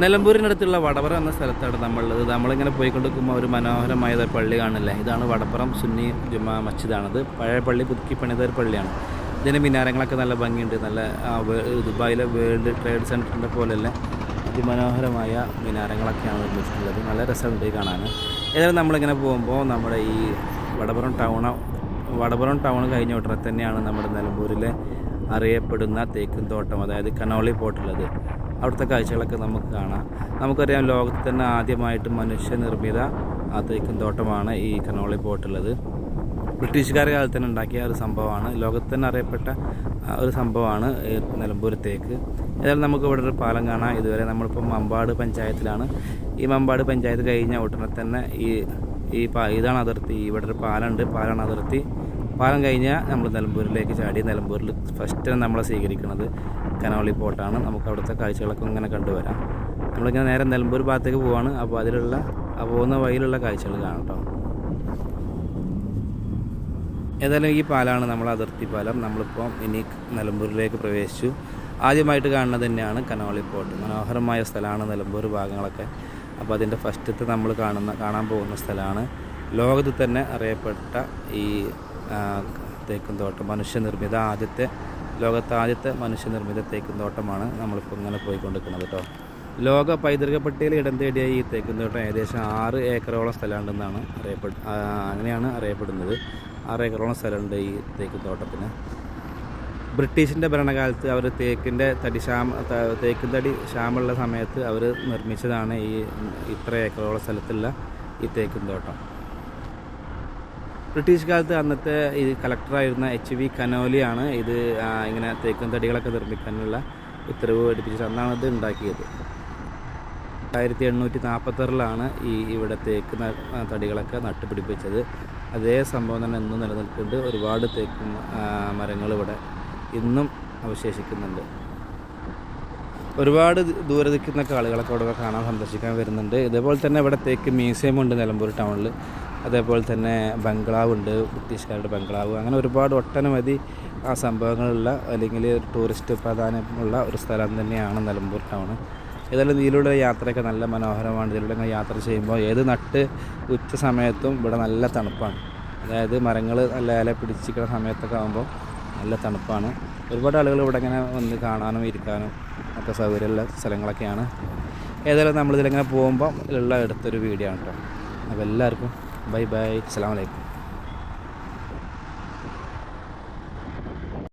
നിലമ്പൂരിനടുത്തുള്ള വടവറ എന്ന സ്ഥലത്താണ് നമ്മളുള്ളത്. നമ്മളിങ്ങനെ പോയിക്കൊണ്ടിരിക്കുമ്പോൾ ഒരു മനോഹരമായ ഒരു പള്ളി കാണില്ലേ ഇതാണ് വടപ്പുറം സുന്നി ജുമാ മസ്ജിദാണത്. പഴയ പള്ളി പുതുക്കി പണിത ഒരു പള്ളിയാണ്. ഇതിന്റെ മിനാരങ്ങളൊക്കെ നല്ല ഭംഗിയുണ്ട്. നല്ല ദുബായിലെ വേൾഡ് ട്രേഡ് സെന്ററിന്റെ പോലെയല്ല അതിമനോഹരമായ മിനാരങ്ങളൊക്കെയാണ് നിർമ്മിച്ചിട്ടുള്ളത്. നല്ല രസമുണ്ട് കാണാൻ. ഏതായാലും നമ്മളിങ്ങനെ പോകുമ്പോൾ നമ്മുടെ ഈ വടപുറം ടൗൺ വടപുറം ടൗൺ കഴിഞ്ഞ ഉടനെ തന്നെയാണ് നമ്മുടെ നിലമ്പൂരിലെ അറിയപ്പെടുന്ന തേക്കും തോട്ടം അതായത് കനോളി പോർട്ടുള്ളത്. അവിടുത്തെ കാഴ്ചകളൊക്കെ നമുക്ക് കാണാം. നമുക്കറിയാം ലോകത്ത് തന്നെ ആദ്യമായിട്ട് മനുഷ്യനിർമ്മിത ആ തേക്കും തോട്ടമാണ് ഈ കനോളി പോട്ടുള്ളത് ബ്രിട്ടീഷുകാരുടെ കാലത്ത് തന്നെ ഉണ്ടാക്കിയ ഒരു സംഭവമാണ്. ലോകത്ത് തന്നെ അറിയപ്പെട്ട ഒരു സംഭവമാണ് നിലമ്പൂർ തേക്ക് ഏതായാലും നമുക്ക് ഇവിടെ ഒരു പാലം കാണാം. ഇതുവരെ നമ്മളിപ്പോൾ മമ്പാട് പഞ്ചായത്തിലാണ്. ഈ മമ്പാട് പഞ്ചായത്ത് കഴിഞ്ഞ ഉടനെ തന്നെ ഈ ഈ ഇതാണ് അതിർത്തി. ഇവിടെ ഒരു പാലമുണ്ട്. പാലാണ് അതിർത്തി. പാലം കഴിഞ്ഞാൽ നമ്മൾ നിലമ്പൂരിലേക്ക് ചാടി നിലമ്പൂരിൽ ഫസ്റ്റ് നമ്മളെ സ്വീകരിക്കുന്നത് കനോളി പോട്ടാണ്. നമുക്ക് അവിടുത്തെ കാഴ്ചകളൊക്കെ ഇങ്ങനെ കണ്ടുവരാം നമ്മളിങ്ങനെ നേരെ നിലമ്പൂർ ഭാഗത്തേക്ക് പോവാണ്. അപ്പോൾ അതിലുള്ള ആ പോകുന്ന വഴിയിലുള്ള കാഴ്ചകൾ കാണാം കേട്ടോ ഏതായാലും ഈ പാലാണ് നമ്മൾ അതിർത്തി പാലം. നമ്മളിപ്പോൾ ഇനി നിലമ്പൂരിലേക്ക് പ്രവേശിച്ചു. ആദ്യമായിട്ട് കാണുന്നത് തന്നെയാണ് കനോളി പോർട്ട് മനോഹരമായ സ്ഥലമാണ് നിലമ്പൂർ ഭാഗങ്ങളൊക്കെ. അപ്പോൾ അതിന്റെ ഫസ്റ്റത്തെ നമ്മൾ കാണുന്ന കാണാൻ പോകുന്ന സ്ഥലമാണ്. ലോകത്തിൽ തന്നെ അറിയപ്പെട്ട ഈ ആ, തേക്കും തോട്ടം മനുഷ്യനിർമ്മിത ആദ്യത്തെ ലോകത്തെ ആദ്യത്തെ മനുഷ്യനിർമ്മിത തേക്കും തോട്ടമാണ് നമ്മളിപ്പോൾ ഇങ്ങനെ പോയിക്കൊണ്ടിരിക്കുന്നത് കേട്ടോ. ലോക പൈതൃക പട്ടികയിൽ ഇടം തേടിയ ഈ തേക്കും തോട്ടം ഏകദേശം ആറ് ഏക്കറോളം സ്ഥലമുണ്ടെന്നാണ് അറിയപ്പെ അങ്ങനെയാണ് അറിയപ്പെടുന്നത്. ആറ് ഏക്കറോളം സ്ഥലമുണ്ട് ഈ തേക്കും തോട്ടത്തിന്. ബ്രിട്ടീഷിന്റെ ഭരണകാലത്ത് അവർ തേക്കിന്റെ തടി ക്ഷാമ തേക്കും തടി ക്ഷാമുള്ള സമയത്ത് അവർ നിർമ്മിച്ചതാണ് ഈ ഇത്ര ഏക്കറോളം സ്ഥലത്തുള്ള ഈ തേക്കും തോട്ടം. ബ്രിട്ടീഷ് കാലത്ത് അന്നത്തെ ഈ കളക്ടറായിരുന്ന എച്ച് വി കനോലിയാണ് ഇത് ഇങ്ങനെ തേക്കും തടികളൊക്കെ നിർമ്മിക്കാനുള്ള ഉത്തരവ് പഠിപ്പിച്ചത്. അന്നാണ് ഇത് ഉണ്ടാക്കിയത്. ആയിരത്തി എണ്ണൂറ്റി നാൽപ്പത്താറിലാണ് ഈ ഇവിടെ തേക്ക് തടികളൊക്കെ നട്ടുപിടിപ്പിച്ചത്. അതേ സംഭവം തന്നെ ഇന്നും നിലനിൽക്കുന്നുണ്ട് ഒരുപാട് തേക്ക് മരങ്ങൾ ഇവിടെ ഇന്നും അവശേഷിക്കുന്നുണ്ട്. ഒരുപാട് ദൂരെ നിൽക്കുന്ന ആളുകളൊക്കെ ഇവിടെ കാണാൻ സന്ദർശിക്കാൻ വരുന്നുണ്ട്. ഇതേപോലെ തന്നെ ഇവിടെ തേക്ക് മ്യൂസിയം ഉണ്ട് നിലമ്പൂർ ടൗണിൽ. അതേപോലെ തന്നെ ബംഗ്ലാവ് ഉണ്ട് ബ്രിട്ടീഷുകാരുടെ ബംഗ്ലാവ്. അങ്ങനെ ഒരുപാട് ഒട്ടനവധി ആ സംഭവങ്ങളുള്ള അല്ലെങ്കിൽ ടൂറിസ്റ്റ് പ്രാധാന്യമുള്ള ഒരു സ്ഥലം തന്നെയാണ് നിലമ്പൂർ ടൗൺ ഏതായാലും ഇതിലൂടെ യാത്രയൊക്കെ നല്ല മനോഹരമാണ്. ഇതിലൂടെ ഇങ്ങനെ യാത്ര ചെയ്യുമ്പോൾ ഏത് നട്ട് ഉച്ച സമയത്തും ഇവിടെ നല്ല തണുപ്പാണ്. അതായത് മരങ്ങൾ നല്ല ഇല പിടിച്ചിരിക്കുന്ന സമയത്തൊക്കെ ആകുമ്പോൾ നല്ല തണുപ്പാണ്. ഒരുപാട് ആളുകൾ ഇവിടെ ഇങ്ങനെ വന്ന് കാണാനും ഇരിക്കാനും ഒക്കെ സൗകര്യമുള്ള സ്ഥലങ്ങളൊക്കെയാണ്. ഏതായാലും നമ്മളിതിലിങ്ങനെ പോകുമ്പോൾ ഉള്ള എടുത്തൊരു വീഡിയോ ആണ് കേട്ടോ. അപ്പോൾ എല്ലാവർക്കും Bye-bye. Assalamualaikum.